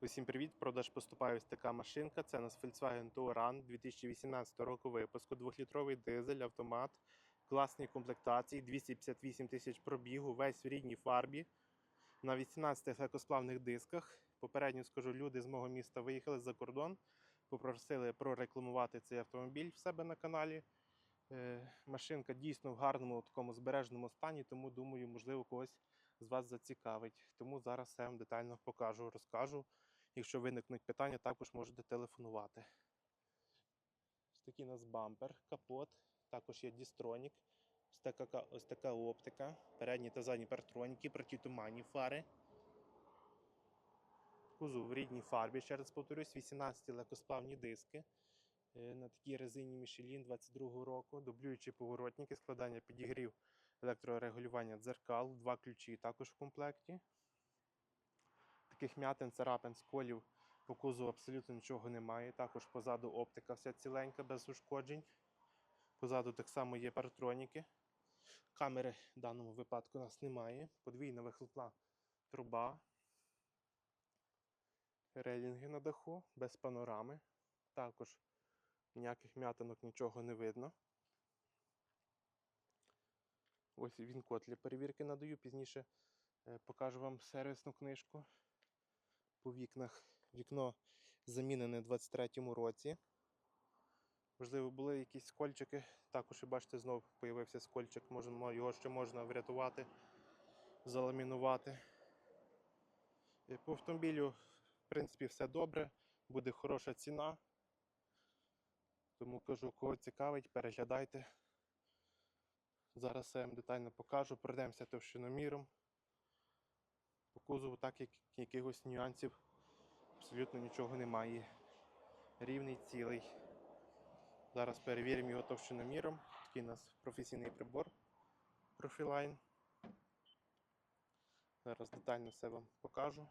Усім привіт! Продаж поступає ось така машинка. Це у нас Volkswagen Touran 2018 року випуску. Двохлітровий дизель, автомат, класній комплектації, 258 тисяч пробігу, весь в рідній фарбі. На 18 легкосплавних дисках. Попередньо скажу, люди з мого міста виїхали за кордон, попросили прорекламувати цей автомобіль в себе на каналі. Е, Машинка дійсно в гарному такому збереженому стані, тому думаю, можливо, когось з вас зацікавить. Тому зараз все вам детально покажу, розкажу. Якщо виникнуть питання, також можете телефонувати. Ось такий у нас бампер, капот, також є дістронік, ось така, ось така оптика, передні та задні партроніки, протитуманні фари. Кузов в рідній фарбі, ще раз повторюсь, 18 легкосплавні диски. Е, На такій резині Michelin 22 року, дублюючі поворотники, складання підігрів електрорегулювання дзеркал, два ключі також в комплекті. Таких м'ятин, царапин, сколів по кузову абсолютно нічого немає. Також позаду оптика вся ціленька, без ушкоджень. Позаду так само є паратроніки. Камери в даному випадку у нас немає. Подвійна вихлопна труба. Рейлінги на даху, без панорами. Також ніяких м'ятинок нічого не видно. Ось він код для перевірки надаю. Пізніше е, покажу вам сервісну книжку по вікнах. Вікно замінене у 23-му році. Можливо, були якісь скольчики. Також, і бачите, знов з'явився скольчик. Його ще можна врятувати, заламінувати. Е, По автомобілю, в принципі, все добре, буде хороша ціна. Тому кажу, кого цікавить, переглядайте. Зараз я вам детально покажу, пройдемося товщиноміром. По кузову, так як якихось нюансів абсолютно нічого немає. Рівний цілий. Зараз перевіримо його товщиноміром. Такий у нас професійний прибор Profiline. Зараз детально все вам покажу.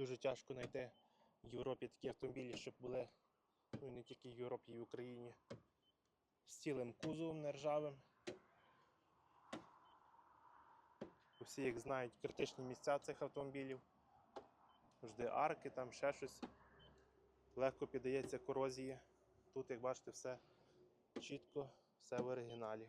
Дуже тяжко знайти в Європі такі автомобілі, щоб були ну не тільки в Європі, і в Україні. З цілим кузовом нержавим. Всі їх знають критичні місця цих автомобілів. Завжди арки, там ще щось. Легко піддається корозії. Тут, як бачите, все чітко, все в оригіналі.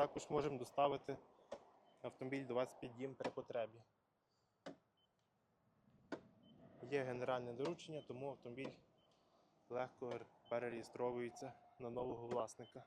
Так. Також можемо доставити автомобіль до вас під дім при потребі. Є генеральне доручення, тому автомобіль легко перереєстровується на нового власника.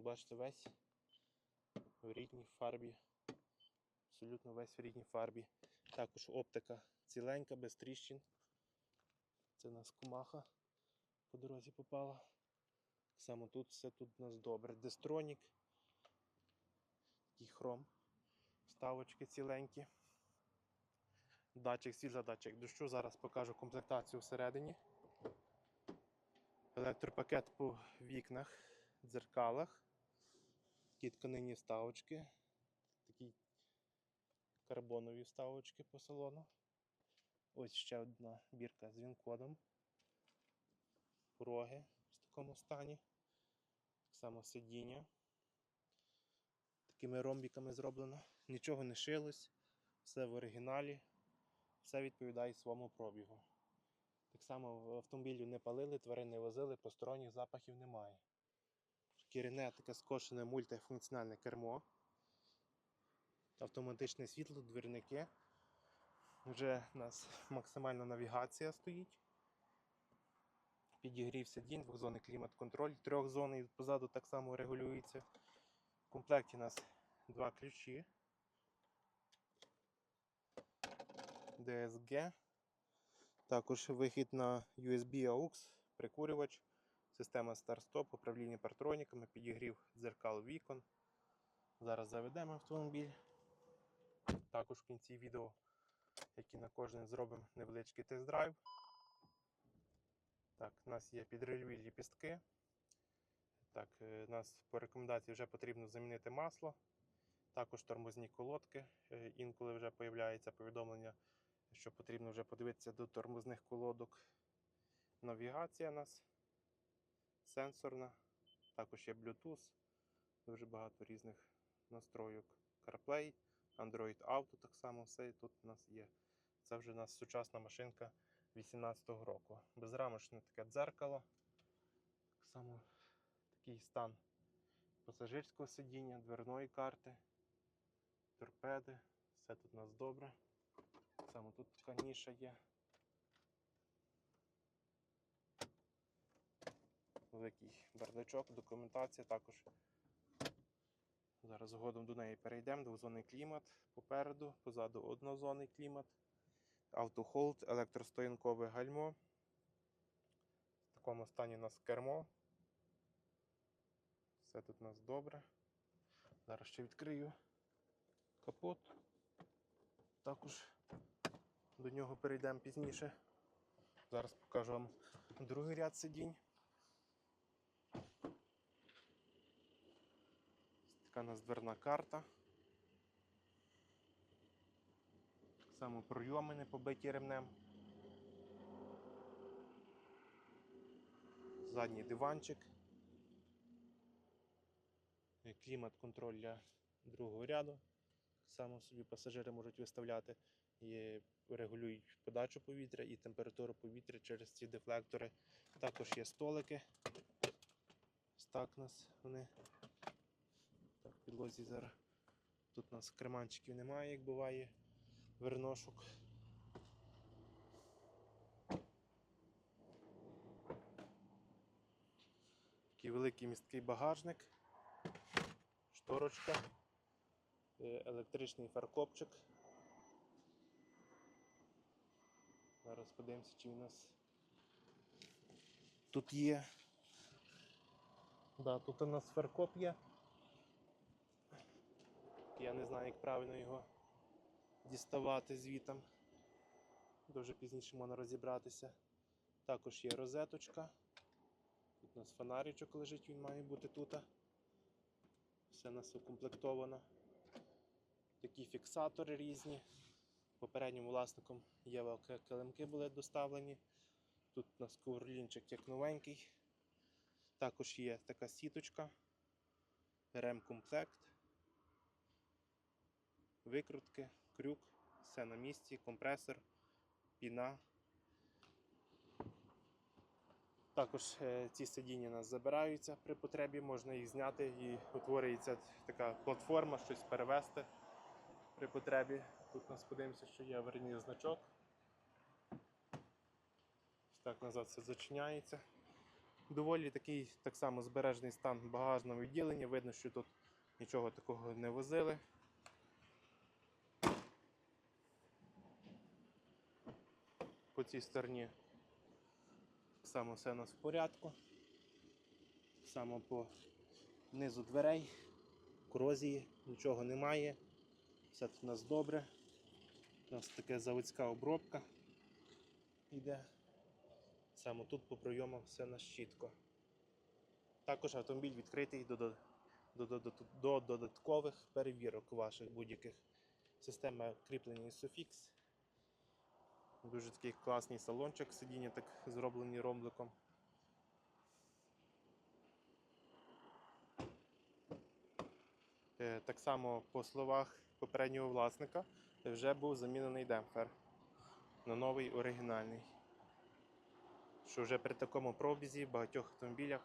Бачите, весь в рідній фарбі. Абсолютно весь в рідній фарбі. Також оптика ціленька, без тріщин. Це у нас кумаха по дорозі попала. Само тут все тут у нас добре. Дестронік. Такий хром. Вставочки ціленькі. Датчик світла, датчик дощу. Зараз покажу комплектацію всередині. Електропакет по вікнах, дзеркалах, такі тканинні вставочки, такі карбонові вставочки по салону. Ось ще одна бірка з він-кодом. Пороги в такому стані. Так само сидіння. Такими ромбіками зроблено. Нічого не шилось, все в оригіналі, все відповідає своєму пробігу. Так само в автомобілю не палили, тварин не возили, посторонніх запахів немає. Шкіряне таке скошене мультифункціональне кермо. Автоматичне світло, двірники. Вже у нас максимальна навігація стоїть. Підігрів сидінь, двохзонний клімат-контроль, трьохзонний позаду так само регулюється. В комплекті у нас два ключі. DSG. Також вихід на USB AUX, прикурювач, система старт-стоп, управління партроніками, підігрів дзеркал вікон. Зараз заведемо автомобіль. Також в кінці відео, як і на кожен, зробимо невеличкий тест-драйв. Так, у нас є підрильові ліпістки. Так, е, у нас по рекомендації вже потрібно замінити масло. Також тормозні колодки. Е, Інколи вже появляється повідомлення, що потрібно вже подивитися до тормозних колодок. Навігація у нас сенсорна. Також є Bluetooth. Дуже багато різних настройок. CarPlay, Android Auto так само все тут у нас є. Це вже у нас сучасна машинка 18-го року. Безрамочне таке дзеркало. Так само такий стан пасажирського сидіння, дверної карти, торпеди. Все тут у нас добре. Само тут така ніша є. Великий бардачок, документація також. Зараз згодом до неї перейдемо. Двозонний клімат попереду, позаду однозонний клімат. Автохолд, електростоянкове гальмо. В такому стані у нас кермо. Все тут у нас добре. Зараз ще відкрию капот. Також до нього перейдемо пізніше. Зараз покажу вам другий ряд сидінь. Така у нас дверна карта. Так само пройоми не побиті ремнем. Задній диванчик. Е, Клімат-контроль для другого ряду. Так само собі пасажири можуть виставляти. Є, регулюють подачу повітря і температуру повітря через ці дефлектори. Також є столики. Ось нас вони. Підлозі зараз. Тут у нас креманчиків немає, як буває верношок. Такий великий місткий багажник, шторочка, е, електричний фаркопчик. Зараз подивимося, чи в нас тут є. Да, тут у нас фаркоп є. Я не знаю, як правильно його діставати звітом. Дуже пізніше можна розібратися. Також є розеточка. Тут у нас фонаричок лежить, він має бути тут. Все у нас укомплектовано. Такі фіксатори різні. Попереднім власником є килимки були доставлені. Тут у нас коврлінчик як новенький. Також є така сіточка, ремкомплект, викрутки, крюк, все на місці, компресор, піна. Також е, ці сидіння у нас забираються при потребі, можна їх зняти і утворюється така платформа, щось перевести при потребі. Тут у нас подивимося, що є аварійний значок. Так назад все зачиняється. Доволі такий так само збережений стан багажного відділення. Видно, що тут нічого такого не возили. По цій стороні само все у нас в порядку. Само по низу дверей, корозії, нічого немає. Все тут у нас добре. У нас така заводська обробка йде. Саме тут по прийомам все на чітко. Також автомобіль відкритий до, до, до, до, до додаткових перевірок ваших будь-яких. Система кріплення Isofix. Дуже такий класний салончик, сидіння так зроблені ромбликом. Е, Так само, по словах попереднього власника, вже був замінений демпфер на новий оригінальний. Що вже при такому пробізі в багатьох автомобілях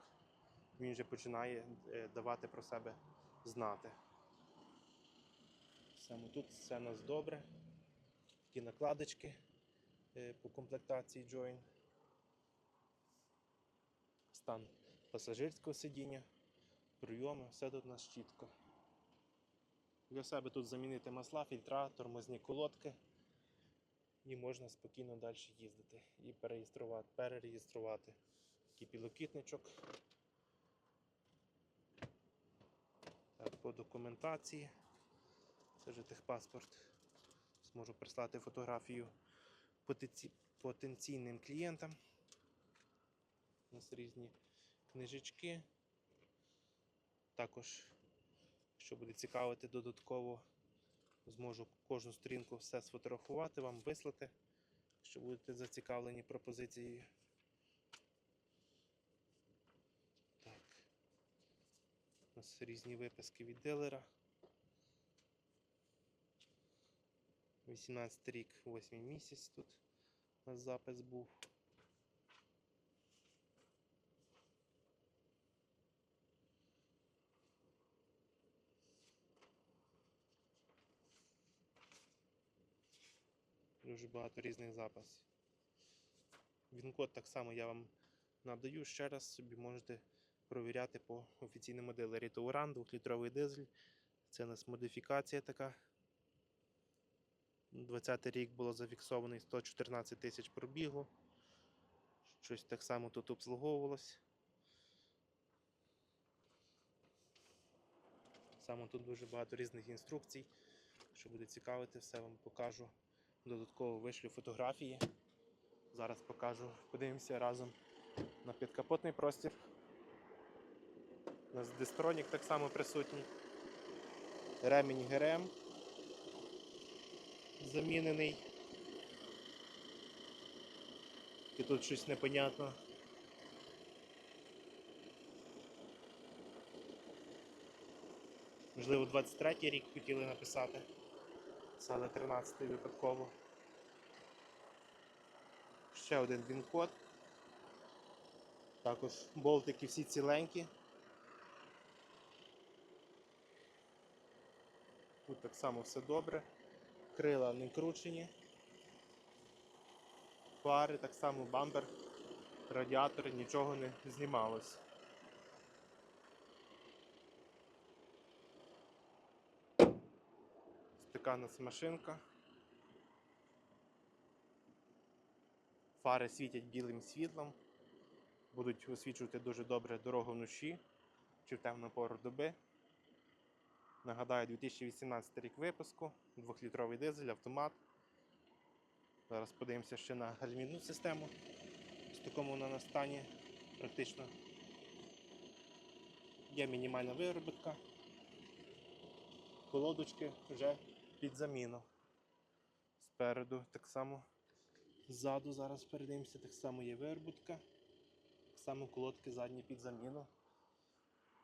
він вже починає е, давати про себе знати. Саме тут все у нас добре. Такі накладочки по комплектації Join. Стан пасажирського сидіння, прийоми, все тут у нас чітко. Для себе тут замінити масла, фільтра, тормозні колодки. І можна спокійно далі їздити і перереєструвати, перереєструвати такий по документації. Це вже техпаспорт. Зможу прислати фотографію потенційним клієнтам. У нас різні книжечки. Також, що буде цікавити додатково, зможу кожну сторінку все сфотографувати, вам вислати, якщо будете зацікавлені пропозицією. Так. У нас різні виписки від дилера. 18 рік, 8 місяць тут у нас запис був. Дуже багато різних записів. Він-код так само я вам надаю. Ще раз собі можете провіряти по офіційному дилері. Тауран, 2-літровий дизель. Це у нас модифікація така. 20 рік було зафіксований 114 тисяч пробігу. Щось так само тут обслуговувалось. Само тут дуже багато різних інструкцій. Що буде цікавити, все вам покажу. Додатково вишлю фотографії. Зараз покажу. Подивимося разом на підкапотний простір. У нас дистронік так само присутній. Ремінь ГРМ замінений. І тут щось непонятно. Можливо, 23-й рік хотіли написати. Саме 13-й випадково. Ще один він-код. Також болтики всі ціленькі. Тут так само все добре. Крила не кручені. Фари, так само бампер, радіатори, нічого не знімалось. Ось Така нас машинка. Фари світять білим світлом. Будуть освічувати дуже добре дорогу вночі чи в темну пору доби. Нагадаю, 2018 рік випуску, 2-літровий дизель, автомат. Зараз подивимося ще на гальмівну систему. В такому вона на стані практично є мінімальна виробітка. Колодочки вже під заміну. Спереду так само. Ззаду зараз передивимося, так само є виробітка. Так само колодки задні під заміну.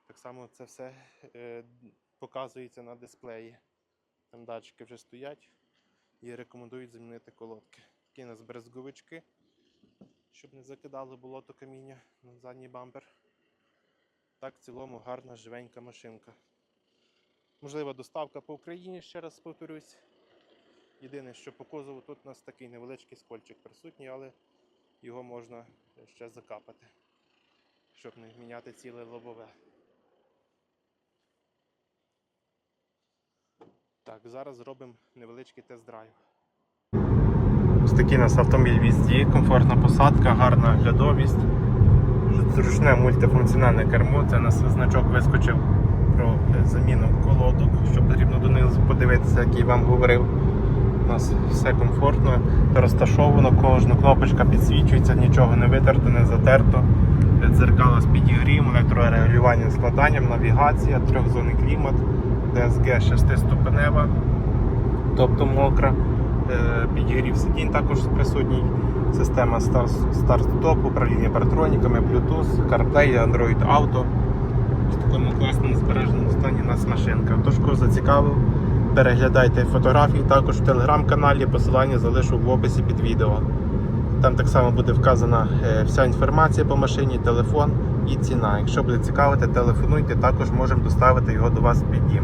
Так само це все е, показується на дисплеї. Там датчики вже стоять і рекомендують замінити колодки. Такі у нас брезговички, щоб не закидало болото каміння на задній бампер. Так, в цілому гарна живенька машинка. Можлива доставка по Україні, ще раз повторюсь. Єдине, що по кузову тут у нас такий невеличкий скольчик присутній, але його можна ще закапати, щоб не міняти ціле лобове. Так, зараз зробимо невеличкий тест-драйв. Ось такий у нас автомобіль в їзді, комфортна посадка, гарна глядовість, зручне мультифункціональне кермо. Це у нас значок вискочив про заміну колодок, що потрібно донизу подивитися, як я вам говорив. У нас все комфортно, розташовано, кожна кнопочка підсвічується, нічого не витерто, не затерто. Дзеркало з підігрівом, електрорегулювання складанням, навігація, трьохзонний клімат, DSG 6-ступенева, тобто мокра. Е, Підігрів сидінь також присутній. Система старт-стоп, управління паратроніками, Bluetooth, CarPlay, Android Auto. В такому класному збереженому стані у нас машинка. Тож, кого зацікавив, переглядайте фотографії також в телеграм-каналі, посилання залишу в описі під відео. Там так само буде вказана е, вся інформація по машині, телефон і ціна. Якщо буде цікавити, телефонуйте, також можемо доставити його до вас під дім.